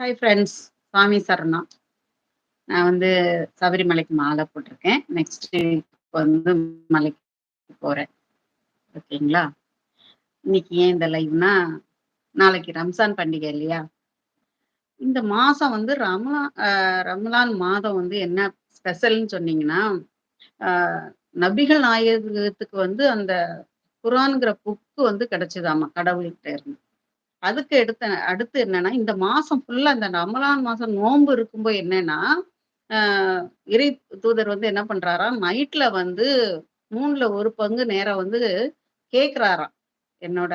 Hi friends. சாமி சரணம். நான் வந்து சபரிமலைக்கு மாலை போட்டிருக்கேன். நெக்ஸ்ட் வீக் வந்து மலைக்கு போறேன். ஓகேங்களா? இன்னைக்கு ஏன் இந்த லைவ்னா, நாளைக்கு ரம்ஜான் பண்டிகை இல்லையா? இந்த மாசம் வந்து ரம்லான் ரம்லான் ரமலான் மாதம் வந்து என்ன ஸ்பெஷல்ன்னு சொன்னீங்கன்னா, நபிகள் நாயகத்துக்கு வந்து அந்த குரான்ங்கிற புக்கு வந்து கிடைச்சதாமா கடவுள்கிட்ட இருந்து. அதுக்கு எடுத்த அடுத்து என்னன்னா, இந்த மாசம் ஃபுல்லா இந்த ரமலான் மாசம் நோன்பு இருக்கும்போது என்னன்னா, இறை தூதர் வந்து என்ன பண்றாராம், நைட்ல வந்து 3ல 1 பங்கு நேரம் வந்து கேக்குறாராம் என்னோட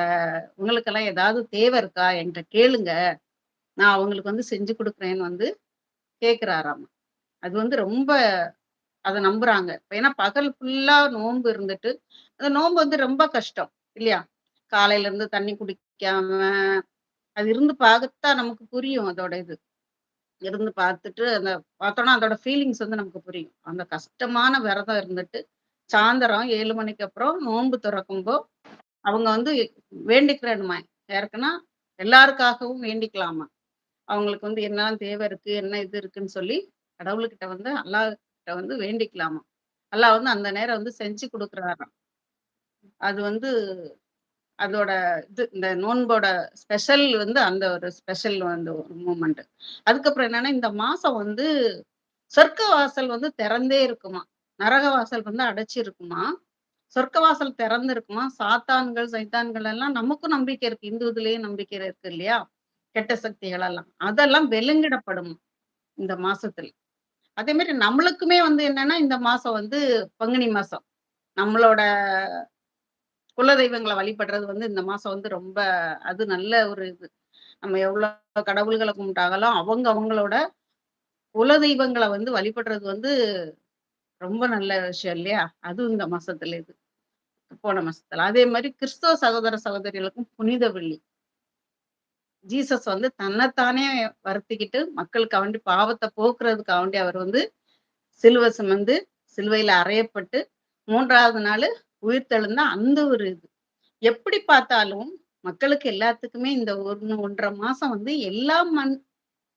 உங்களுக்கெல்லாம் ஏதாவது தேவை இருக்கா? என்ட்ட கேளுங்க. நான் அவங்களுக்கு வந்து செஞ்சு கொடுக்குறேன்னு வந்து கேட்குறாராம் அது வந்து ரொம்ப அதை நம்புறாங்க. ஏன்னா பகல் ஃபுல்லா நோன்பு இருந்துட்டு, அந்த நோன்பு வந்து ரொம்ப கஷ்டம் இல்லையா? காலையில இருந்து தண்ணி குடிக்காம, அது இருந்து பார்த்தா நமக்கு புரியும் அதோட இது. இருந்து பார்த்துட்டு அந்த பார்த்தோன்னா அதோட ஃபீலிங்ஸ் வந்து நமக்கு புரியும். அந்த கஷ்டமான விரதம் இருந்துட்டு, சாயந்தரம் ஏழு மணிக்கு அப்புறம் நோன்பு திறக்கும்போ அவங்க வந்து வேண்டிக்கிறணுமா யாருக்குன்னா, எல்லாருக்காகவும் வேண்டிக்கலாமா. அவங்களுக்கு வந்து என்ன தேவை இருக்கு, என்ன இது இருக்குன்னு சொல்லி கடவுள்கிட்ட வந்து அல்லாஹ் கிட்ட வந்து வேண்டிக்கலாமா. அல்லாஹ் வந்து அந்த நேரம் வந்து செஞ்சு கொடுக்குறாராம் அது வந்து அதோட இது இந்த நோன்போட ஸ்பெஷல் வந்து அந்த ஒரு ஸ்பெஷல் வந்து ஒரு மூமெண்ட். அதுக்கப்புறம் என்னன்னா, இந்த மாசம் வந்து சொர்க்க வாசல் வந்து திறந்தே இருக்குமா. நரக வாசல் வந்து அடைச்சிருக்குமா. சொர்க்க வாசல் திறந்து இருக்குமா. சாத்தான்கள், சைத்தான்கள் எல்லாம் நமக்கும் நம்பிக்கை இருக்கு. இந்து இதுலயும் நம்பிக்கை இருக்கு இல்லையா? கெட்ட சக்திகள் எல்லாம். அதெல்லாம் வெலுங்கிடப்படும் இந்த மாசத்துல. அதே மாதிரி நம்மளுக்குமே வந்து என்னன்னா, இந்த மாசம் வந்து பங்குனி மாசம். நம்மளோட குல தெய்வங்களை வழிபடுறது வந்து இந்த மாசம் வந்து ரொம்ப அது நல்ல ஒரு இது. நம்ம எவ்வளவு கடவுள்களை கும்பிட்டாலும், அவங்க அவங்களோட குல தெய்வங்களை வந்து வழிபடுறது வந்து ரொம்ப நல்ல விஷயம் இல்லையா? அதுவும் இந்த மாசத்துல இது. போன மாசத்துல. அதே மாதிரி கிறிஸ்தவ சகோதர சகோதரிகளுக்கும் புனித வெள்ளி. ஜீசஸ் வந்து தன்னைத்தானே வருத்திக்கிட்டு, மக்களுக்காக வேண்டி பாவத்தை போக்குறதுக்கு வேண்டி அவர் வந்து சிலுவ சுமந்து, சிலுவையில அறையப்பட்டு 3வது நாளு உயிர்த்தெழுந்த அந்த ஒரு இது. எப்படி பார்த்தாலும் மக்களுக்கு எல்லாத்துக்குமே இந்த 1 1 1/2 மாசம் வந்து எல்லா மன்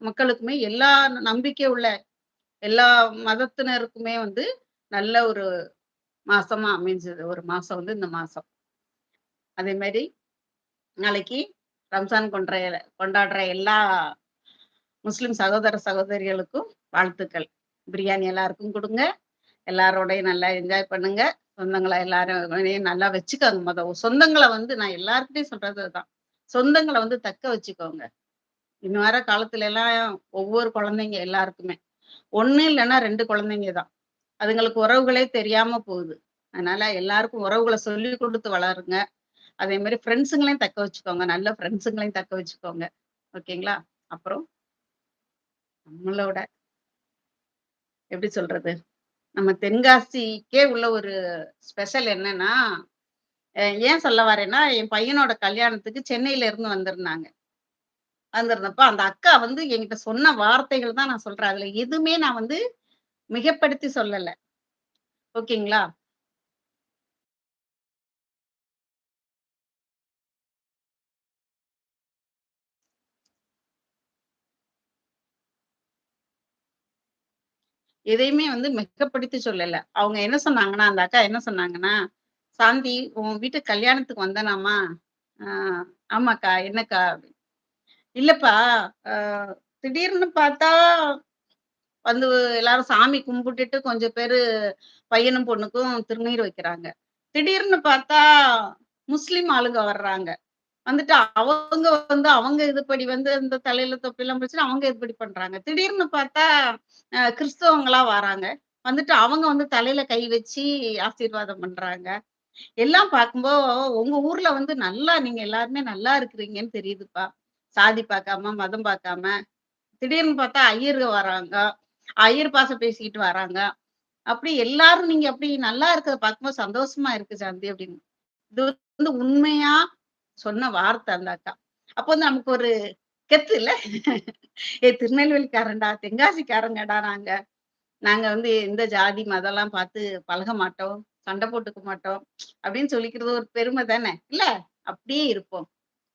மக்களுக்குமே எல்லா நம்பிக்கை உள்ள எல்லா மதத்தினருக்குமே வந்து நல்ல ஒரு மாசமா அமைஞ்சது. ஒரு மாசம் வந்து இந்த மாசம். அதே மாதிரி நாளைக்கு ரம்ஜான் கொன்ற கொண்டாடுற எல்லா முஸ்லிம் சகோதர சகோதரிகளுக்கும் வாழ்த்துக்கள். பிரியாணி எல்லாருக்கும் கொடுங்க எல்லாரோடையும் நல்லா என்ஜாய் பண்ணுங்க. சொந்தங்களை எல்லாரும் நல்லா வச்சுக்கோங்க மொத. சொந்தங்களை வந்து நான் எல்லாருக்கிட்டையும் சொல்றது அதுதான். சொந்தங்கள வந்து தக்க வச்சுக்கோங்க. இனி வர காலத்துல எல்லாம் ஒவ்வொரு குழந்தைங்க எல்லாருக்குமே. ஒண்ணு இல்லன்னா ரெண்டு குழந்தைங்க தான். அதுங்களுக்கு உறவுகளே தெரியாம போகுது. அதனால எல்லாருக்கும் உறவுகளை சொல்லி கொடுத்து வளருங்க. அதே மாதிரி ஃப்ரெண்ட்ஸுங்களையும் தக்க வச்சுக்கோங்க. நல்ல ஃப்ரெண்ட்ஸுங்களையும் தக்க வச்சுக்கோங்க. ஓகேங்களா? அப்புறம் நம்மளோட எப்படி சொல்றது? நம்ம தென்காசிக்கே உள்ள ஒரு ஸ்பெஷல் என்னன்னா, ஏன் சொல்ல வரேன்னா, என் பையனோட கல்யாணத்துக்கு சென்னையில இருந்து வந்திருந்தாங்க. வந்திருந்தப்ப அந்த அக்கா வந்து என்கிட்ட சொன்ன வார்த்தைகள் தான் நான் சொல்றேன். அதுல எதுவுமே நான் வந்து மிகப்படுத்தி சொல்லல. ஓகேங்களா? எதையுமே வந்து மிகைப்படுத்தி சொல்லல. அவங்க என்ன சொன்னாங்கன்னா, அந்த அக்கா என்ன சொன்னாங்கன்னா, "சாந்தி உன் வீட்டு கல்யாணத்துக்கு வந்தனாமா ஆஹ் ஆமாக்கா. என்னக்கா?" "இல்லப்பா, திடீர்னு பார்த்தா வந்து எல்லாரும் சாமி கும்பிட்டுட்டு கொஞ்சம் பேரு பையனும், பொண்ணுக்கும் திருநீர் வைக்கிறாங்க. திடீர்னு பார்த்தா முஸ்லிம் ஆளுங்க வர்றாங்க. வந்துட்டு அவங்க வந்து அவங்க இதுபடி வந்து இந்த தலையில தொப்பிலாம் வச்சுட்டு அவங்க இதுபடி பண்றாங்க. திடீர்னு பார்த்தா கிறிஸ்தவங்களா வராங்க. வந்துட்டு அவங்க வந்து தலையில கை வச்சு ஆசீர்வாதம் பண்றாங்க. எல்லாம் பார்க்கும்போது உங்க ஊர்ல வந்து நல்லா நீங்க எல்லாருமே நல்லா இருக்கிறீங்கன்னு தெரியுதுப்பா. சாதி பார்க்காம, மதம் பார்க்காம. திடீர்னு பார்த்தா ஐயர் வராங்க. ஐயர் பாச பேசிக்கிட்டு வராங்க. அப்படி எல்லாரும் நீங்க அப்படி நல்லா இருக்கிறத பார்க்கும்போது சந்தோஷமா இருக்கு சாந்தி அப்படின்னு. இது வந்து உண்மையா சொன்ன வார்த்தை அந்த அக்கா. அப்போ வந்து நமக்கு ஒரு கெத்து இல்ல. ஏ திருநெல்வேலிக்காரன்டா, தென்காசிக்காரங்கடா நாங்க. நாங்க வந்து எந்த ஜாதி, மதம்லாம் பார்த்து பழக மாட்டோம். சண்டை போட்டுக்க மாட்டோம். அப்படின்னு சொல்லிக்கிறது ஒரு பெருமை தானே! இல்ல? அப்படியே இருப்போம்.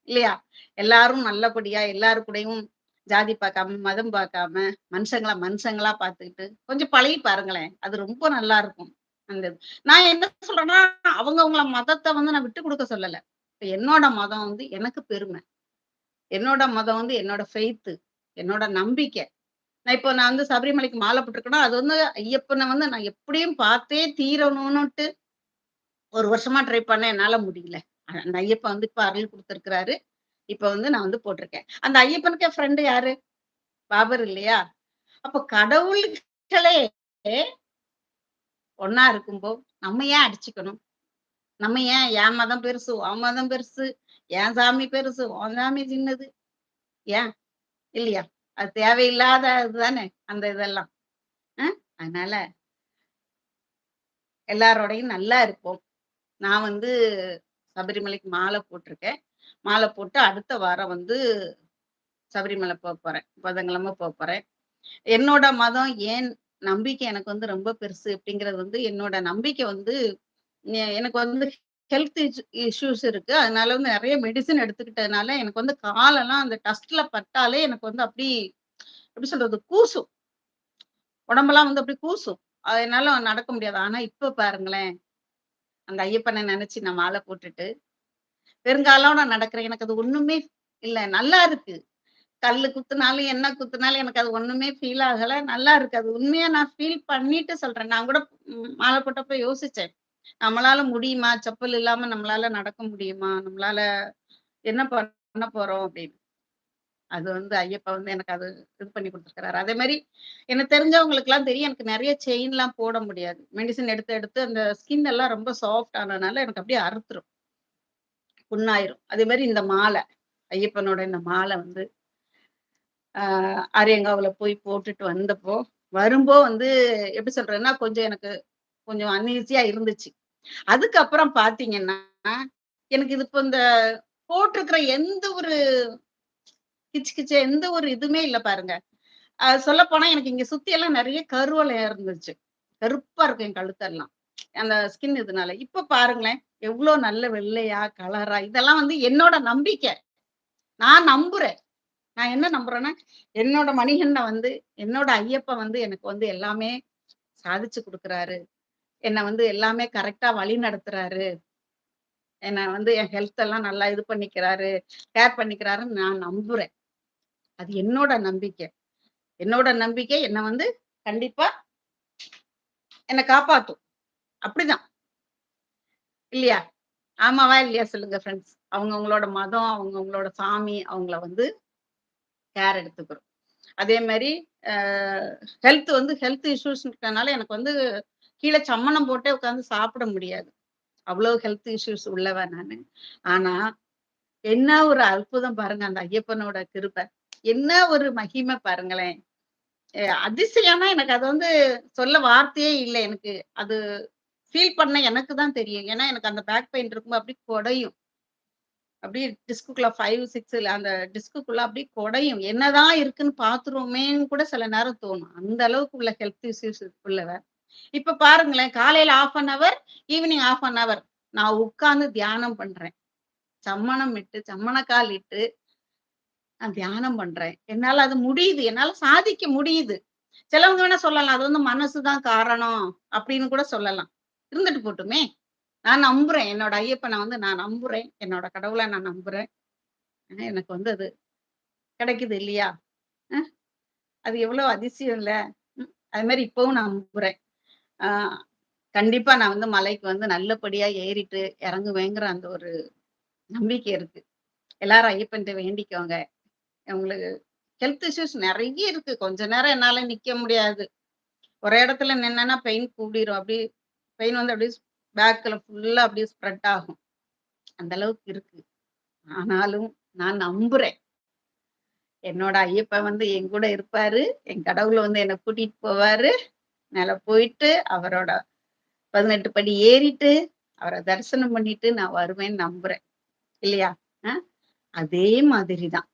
இல்லையா? எல்லாரும் நல்லபடியா எல்லாரு கூடயும் ஜாதி பார்க்காம, மதம் பார்க்காம, மனுஷங்களா மனுஷங்களா பார்த்துக்கிட்டு, கொஞ்சம் பழகி பாருங்களேன். அது ரொம்ப நல்லா இருக்கும். அந்த நான் என்ன சொல்றேன்னா, அவங்கவங்கள மதத்தை வந்து நான் விட்டு கொடுக்க சொல்லல. இப்ப என்னோட மதம் வந்து எனக்கு பெருமை. என்னோட மதம் வந்து என்னோட ஃபெய்த்து. என்னோட நம்பிக்கை. நான் இப்போ நான் வந்து சபரிமலைக்கு மாலை போட்டிருக்கேன்னா அது வந்து ஐயப்பன வந்து நான் எப்படியும் பார்த்தே தீரணும்னுட்டு, ஒரு வருஷமா ட்ரை பண்ண என்னால முடியல. அந்த ஐயப்பன் வந்து இப்ப அருள் கொடுத்துருக்கிறாரு இப்ப வந்து நான் வந்து போட்டிருக்கேன். அந்த ஐயப்பனுக்கு ஃப்ரெண்டு யாரு? பாபர் இல்லையா? அப்ப கடவுள்களே ஒன்னா இருக்கும்போ, நம்ம ஏன் அடிச்சுக்கணும்? நம்ம ஏன் என் மதம் பெருசு, உன் மதம் பெருசு, என் சாமி பெருசு, உன் சாமி சின்னது. ஏன்? இல்லையா? அது தேவையில்லாத இதுதானே, அந்த இதெல்லாம். அதனால எல்லாரோடையும் நல்லா இருப்போம். நான் வந்து சபரிமலைக்கு மாலை போட்டிருக்கேன். மாலை போட்டு அடுத்த வாரம் வந்து சபரிமலை போக போறேன் புதன்கிழமை போறேன் என்னோட மதம் ஏன் நம்பிக்கை எனக்கு வந்து ரொம்ப பெருசு அப்படிங்கிறது வந்து என்னோட நம்பிக்கை வந்து எனக்கு வந்து ஹெல்த் இஷ்யூஸ் இருக்கு. அதனால வந்து நிறைய மெடிசன் எடுத்துக்கிட்டதுனால, எனக்கு வந்து காலெல்லாம் அந்த டஸ்ட்ல பட்டாலே எனக்கு வந்து அப்படி எப்படி சொல்றது? கூசும். உடம்பெல்லாம் வந்து அப்படி கூசும். அது நடக்க முடியாது. ஆனா இப்ப பாருங்களேன், அந்த ஐயப்பனை நினைச்சு நான் மாலை போட்டுட்டு, பெருங்காலம் நான் நடக்கிறேன். எனக்கு அது ஒண்ணுமே இல்ல. நல்லா இருக்கு. கல்லு குத்துனாலும், என்ன குத்துனாலும் எனக்கு அது ஒண்ணுமே ஃபீல் ஆகல. நல்லா இருக்கு. அது உண்மையா நான் ஃபீல் பண்ணிட்டு சொல்றேன். நான் கூட மாலை போட்டப்ப யோசிச்சேன். நம்மளால முடியுமா? செப்பல் இல்லாம நம்மளால நடக்க முடியுமா? நம்மளால என்ன பண்ண போறோம் அப்படின்னு. அது வந்து ஐயப்பா வந்து எனக்கு அது இது பண்ணி குடுத்துருக்கிறாரு. அதே மாதிரி எனக்கு தெரிஞ்சவங்களுக்கு எல்லாம் தெரியும். எனக்கு நிறைய செயின் எல்லாம் போட முடியாது. மெடிசன் எடுத்து, எடுத்து அந்த ஸ்கின் எல்லாம் ரொம்ப சாஃப்ட் ஆனனால எனக்கு அப்படியே அறுத்துரும். புண்ணாயிரும். அதே மாதிரி இந்த மாலை, ஐயப்பனோட இந்த மாலை வந்து ஆஹ் ஆரியங்காவுல போய் போட்டுட்டு வந்தப்போ, வரும்போ வந்து எப்படி சொல்றதுன்னா, கொஞ்சம் எனக்கு கொஞ்சம் அன்ஈஸியா இருந்துச்சு. அதுக்கப்புறம் பாத்தீங்கன்னா எனக்கு இது இப்ப இந்த போட்டிருக்கிற எந்த ஒரு கிச்சு கிச்சு எந்த ஒரு இதுவுமே இல்ல பாருங்க. சொல்ல சொல்லப்போனா எனக்கு இங்க சுத்தி எல்லாம் நிறைய கருவலை இருந்துச்சு. கருப்பா இருக்கும் என் கழுத்தெல்லாம். அந்த ஸ்கின் இதுனால. இப்ப பாருங்களேன், எவ்ளோ நல்ல வெள்ளையா, கலரா இதெல்லாம் வந்து என்னோட நம்பிக்கை. நான் நம்புறேன். நான் என்ன நம்புறேன்னா, என்னோட மணிகண்டன் வந்து, என்னோட ஐயப்பன் வந்து எனக்கு வந்து எல்லாமே சாதிச்சு கொடுக்குறாரு என்ன வந்து எல்லாமே கரெக்டா வழி நடத்துறாரு. என்ன வந்து என் ஹெல்த் எல்லாம் நல்லா இது பண்ணிக்கிறாரு, கேர் பண்ணிக்கிறாருன்னு நான் நம்புறேன். அது என்னோட நம்பிக்கை. என்னோட நம்பிக்கை என்ன வந்து கண்டிப்பா என்ன காப்பாத்தும். அப்படிதான். இல்லையா? ஆமாவா? இல்லையா? சொல்லுங்க ஃப்ரெண்ட்ஸ். அவங்கவுங்களோட மதம், அவங்கவுங்களோட சாமி அவங்கள வந்து கேர் எடுத்துக்கிறோம். அதே மாதிரி ஹெல்த் வந்து ஹெல்த் இஷ்யூஸ் இருக்கனால எனக்கு வந்து கீழே சம்மணம் போட்டே உட்காந்து சாப்பிட முடியாது. அவ்வளவு ஹெல்த் இஷ்யூஸ் உள்ளவ நானு. ஆனா, என்ன ஒரு அற்புதம் பாருங்க அந்த ஐயப்பனோட கிருபை. என்ன ஒரு மகிமை பாருங்களேன். அதிசயம்னா எனக்கு அது வந்து சொல்ல வார்த்தையே இல்லை எனக்கு. அது ஃபீல் பண்ண எனக்கு தான் தெரியும். ஏன்னா, எனக்கு அந்த பேக் பெயின் இருக்கும்போது அப்படியே குடையும் அப்படியே டிஸ்க்குக்குள்ள 5, 6ல அந்த டிஸ்க்குக்குள்ள அப்படியே குடையும் என்னதான் இருக்குன்னு பாத்துருவோமேன்னு கூட சில நேரம் தோணும். அந்த அளவுக்கு உள்ள ஹெல்த் இஷ்யூஸ் உள்ளவ. இப்ப பாருங்களேன், காலையில 1/2 an hour evening 1/2 an hour நான் உட்கார்ந்து தியானம் பண்றேன். சம்மணம் இட்டு, சம்மணக்கால் இட்டு நான் தியானம் பண்றேன். என்னால அது முடியுது. என்னால சாதிக்க முடியுது. சிலவங்க வேணா சொல்லலாம். அது வந்து மனசுதான் காரணம் அப்படின்னு கூட சொல்லலாம். இருந்துட்டு போட்டுமே. நான் நம்புறேன். என்னோட ஐயப்பன வந்து நான் நம்புறேன். என்னோட கடவுள நான் நம்புறேன். எனக்கு வந்து அது கிடைக்குது இல்லையா? அது எவ்வளவு அதிசயம் இல்ல? அது மாதிரி இப்பவும் நான் நம்புறேன். கண்டிப்பா நான் வந்து மலைக்கு வந்து நல்லபடியா ஏறிட்டு இறங்குவேங்கிற அந்த ஒரு நம்பிக்கை இருக்கு. எல்லாரும் ஐயப்பன்ட்டு வேண்டிக்கோங்க. உங்களுக்கு ஹெல்த் இஷ்யூஸ் நிறைய இருக்கு. கொஞ்ச நேரம் என்னால நிக்க முடியாது. ஒரு இடத்துல நின்னா பெயின் கூடிரும். அப்படியே பெயின் வந்து அப்படியே பேக்கில் ஃபுல்லா அப்படியே ஸ்ப்ரெட் ஆகும். அந்த அளவுக்கு இருக்கு. ஆனாலும் நான் நம்புறேன். என்னோட ஐயப்பன் வந்து என் கூட இருப்பாரு. என் கடவுள் வந்து என்னை கூட்டிட்டு போவாரு. மேல போயிட்டு அவரோட 18 படி ஏறிட்டு, அவரை தரிசனம் பண்ணிட்டு நான் வருவேன்னு நம்புறேன். இல்லையா? அதே மாதிரிதான்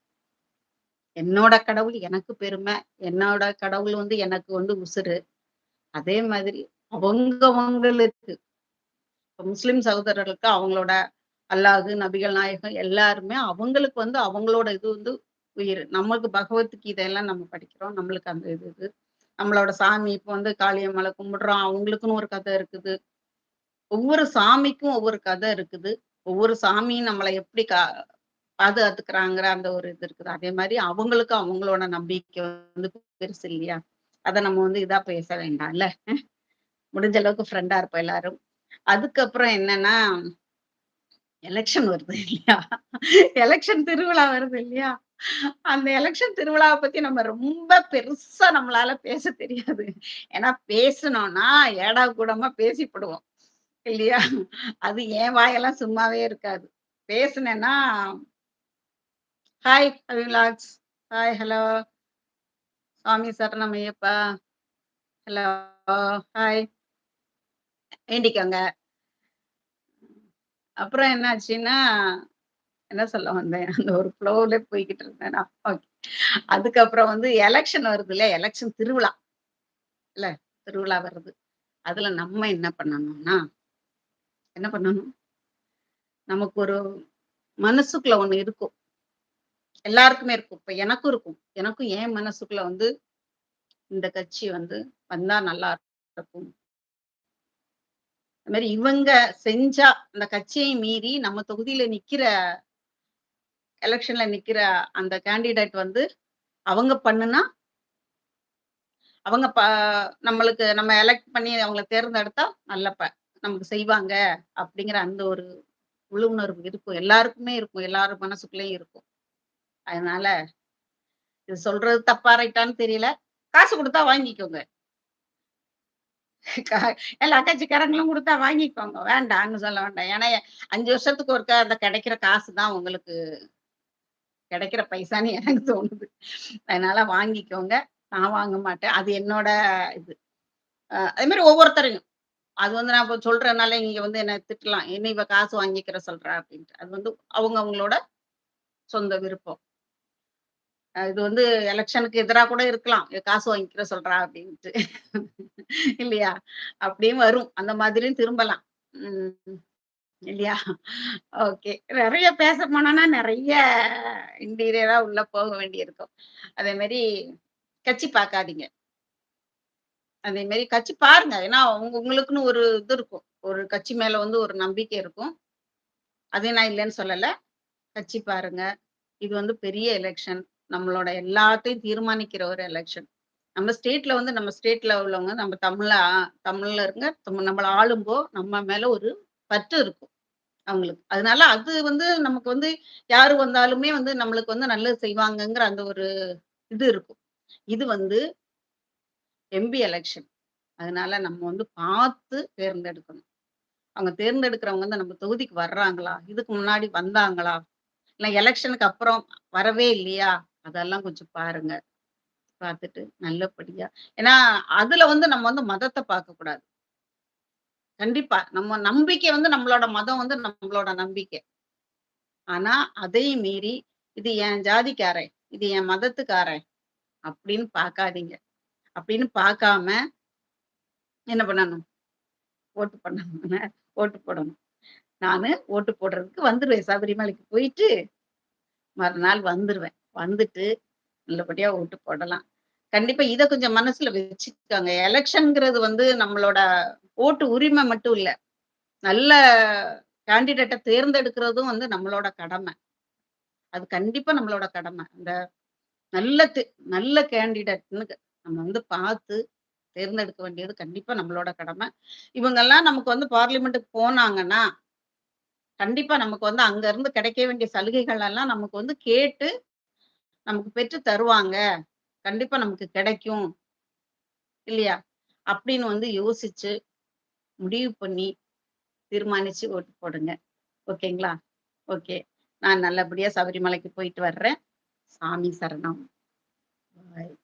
என்னோட கடவுள் எனக்கு பெருமை. என்னோட கடவுள் வந்து எனக்கு வந்து உசுரு. அதே மாதிரி அவங்கவங்களுக்கு முஸ்லிம் சகோதரர்களுக்கு அவங்களோட அல்லாஹு நபிகள் நாயகம் எல்லாருமே அவங்களுக்கு வந்து அவங்களோட இது வந்து உயிர். நமக்கு பகவத்கீதை எல்லாம் நம்ம படிக்கிறோம். நம்மளுக்கு அந்த இது இது. நம்மளோட சாமி இப்ப வந்து காளியம்மலை கும்பிடுறோம். அவங்களுக்குன்னு ஒரு கதை இருக்குது. ஒவ்வொரு சாமிக்கும் ஒவ்வொரு கதை இருக்குது. ஒவ்வொரு சாமியும் நம்மளை எப்படி கா பாதுகாத்துக்கிறாங்கிற அந்த ஒரு இது இருக்குது. அதே மாதிரி அவங்களுக்கு அவங்களோட நம்பிக்கை வந்து பெருசு இல்லையா? அத நம்ம வந்து இதா பேச வேண்டாம்ல. முடிஞ்ச அளவுக்கு ஃப்ரெண்டா இருப்போம் எல்லாரும். அதுக்கப்புறம் என்னன்னா எலெக்ஷன் வருது இல்லையா? எலெக்ஷன் திருவிழா வருது இல்லையா? அந்த எலெக்ஷன் திருவிழாவ பத்தி நம்ம ரொம்ப பெருசா நம்மளால பேச தெரியாது. ஏன்னா பேசுனோம்னா ஏடா கூடமா பேசிப்படுவோம் இல்லையா? அது ஏன் வாயெல்லாம் சும்மாவே இருக்காது. பேசுனேன்னா ஹாய் அவிலாக்ஸ். Hi, hello. சுவாமி சரணம் ஐயப்பா. Hello, hi. வேண்டிக்கோங்க. அப்புறம் என்ன ஆச்சுன்னா, என்ன சொல்ல வந்தேன்? அந்த ஒரு ஃப்ளோல போய்க்கிட்டு இருந்தேன் நான். ஓகே. அதுக்கப்புறம் வந்து எலெக்ஷன் வருது இல்லையா எலெக்ஷன் திருவிழா. இல்ல, திருவிழா வருது. அதுல நம்ம என்ன பண்ணணும்னா என்ன பண்ணணும்? நமக்கு ஒரு மனசுக்குள்ள ஒண்ணு இருக்கும். எல்லாருக்குமே இருக்கும். இப்ப எனக்கும் இருக்கும். எனக்கும் ஏன் மனசுக்குள்ள வந்து இந்த கட்சி வந்து வந்தா நல்லா இருக்கும். அது மாதிரி இவங்க செஞ்சா அந்த கட்சியை மீறி நம்ம தொகுதியில நிக்கிற எலெக்ஷன்ல நிக்கிற அந்த கேண்டிடேட் வந்து அவங்க பண்ணுனா அவங்க ப நம்மளுக்கு நம்ம எலெக்ட் பண்ணி அவங்கள தேர்ந்தெடுத்தா நல்ல ப நமக்கு செய்வாங்க அப்படிங்கிற அந்த ஒரு உள்ளுணர்வு இருக்கும். எல்லாருக்குமே இருக்கும். எல்லாரும் மனசுக்குள்ளயும் இருக்கும். அதனால இது சொல்றது தப்பா ரைட்டான்னு தெரியல. காசு குடுத்தா வாங்கிக்கோங்க. எல்லா கட்சிக்காரங்களும் குடுத்தா வாங்கிக்கோங்க. வேண்டாம்னு சொல்ல வேண்டாம். ஏன்னா அஞ்சு வருஷத்துக்கு ஒருக்க அந்த கிடைக்கிற காசு தான் உங்களுக்கு கிடைக்கிற பைசான்னு எனக்கு தோணுது. அதனால வாங்கிக்கோங்க. நான் வாங்க மாட்டேன். அது என்னோட இது. அதே மாதிரி ஒவ்வொருத்தரையும். அது வந்து நான் இப்போ சொல்றதுனால நீங்க வந்து என்ன திட்டலாம். என்ன இவ காசு வாங்கிக்கிற சொல்றா அப்படின்ட்டு. அது வந்து அவங்க அவங்களோட சொந்த விருப்பம். இது வந்து எலெக்ஷனுக்கு எதிரா கூட இருக்கலாம். காசு வாங்கிக்கிற சொல்றா" அப்படின்ட்டு. இல்லையா? அப்படியும் வரும். அந்த மாதிரியும் திரும்பலாம். உம் இல்லையா? ஓகே. நிறைய பேச போனோம்னா நிறைய இன்டீரியரா உள்ள போக வேண்டியிருக்கும். அதே மாதிரி கட்சி பார்க்காதீங்க. அதே மாதிரி கட்சி பாருங்க. ஏன்னா உங்க உங்களுக்குன்னு ஒரு இது இருக்கும். ஒரு கட்சி மேல வந்து ஒரு நம்பிக்கை இருக்கும். அதையும் நான் இல்லன்னு சொல்லல. கட்சி பாருங்க. இது வந்து பெரிய எலெக்ஷன் நம்மளோட எல்லாத்தையும் தீர்மானிக்கிற ஒரு எலெக்ஷன் நம்ம ஸ்டேட்ல வந்து நம்ம ஸ்டேட்ல உள்ளவங்க நம்ம தமிழ இருங்க நம்மள ஆளும்போ நம்ம மேல ஒரு பற்று இருக்கும் அவங்களுக்கு. அதனால அது வந்து நமக்கு வந்து யாரு வந்தாலுமே வந்து நம்மளுக்கு வந்து நல்லது செய்வாங்கங்கிற அந்த ஒரு இது இருக்கும். இது வந்து எம்பி எலெக்ஷன் அதனால நம்ம வந்து பார்த்து தேர்ந்தெடுக்கணும். அவங்க தேர்ந்தெடுக்கிறவங்க வந்து நம்ம தொகுதிக்கு வர்றாங்களா? இதுக்கு முன்னாடி வந்தாங்களா? இல்லை எலெக்ஷனுக்கு அப்புறம் வரவே இல்லையா? அதெல்லாம் கொஞ்சம் பாருங்க. பார்த்துட்டு நல்லபடியா ஏன்னா அதுல வந்து நம்ம வந்து மதத்த பார்க்கக்கூடாது. கண்டிப்பா. நம்ம நம்பிக்கை வந்து நம்மளோட மதம் வந்து நம்மளோட நம்பிக்கை. ஆனா அதையும் மீறி இது என் ஜாதிக்காரன், இது என் மதத்துக்காரன் அப்படின்னு பார்க்காதீங்க. அப்படின்னு பார்க்காம என்ன பண்ணணும்? ஓட்டு பண்ணணும். ஓட்டு போடணும். நானு ஓட்டு போடுறதுக்கு வந்துடுவேன் சபரிமலைக்கு போயிட்டு மறுநாள் வந்துருவேன். வந்துட்டு நல்லபடியா ஓட்டு போடலாம். கண்டிப்பா இத கொஞ்சம் மனசுல வச்சுக்கோங்க. எலெக்ஷன்ங்கிறது வந்து நம்மளோட ஓட்டு உரிமை மட்டும் இல்ல. நல்ல கேண்டிடேட்ட தேர்ந்தெடுக்கிறதும் வந்து நம்மளோட கடமை. அது கண்டிப்பா நம்மளோட கடமை. அந்த நல்ல நல்ல கேண்டிடேட்னு நம்ம வந்து பார்த்து தேர்ந்தெடுக்க வேண்டியது கண்டிப்பா நம்மளோட கடமை. இவங்கலாம் நமக்கு வந்து பார்லிமெண்ட்டுக்கு போனாங்கன்னா, கண்டிப்பா நமக்கு வந்து அங்க இருந்து கிடைக்க வேண்டிய சலுகைகள் எல்லாம் நமக்கு வந்து கேட்டு நமக்கு பெற்று தருவாங்க. கண்டிப்பா நமக்கு கிடைக்கும். இல்லையா? அப்படின்னு வந்து யோசிச்சு, முடிவு பண்ணி, தீர்மானிச்சு ஓட்டு போடுங்க. ஓகேங்களா? ஓகே. நான் நல்லபடியா சபரிமலைக்கு போயிட்டு வர்றேன். சாமி சரணம். பாய்.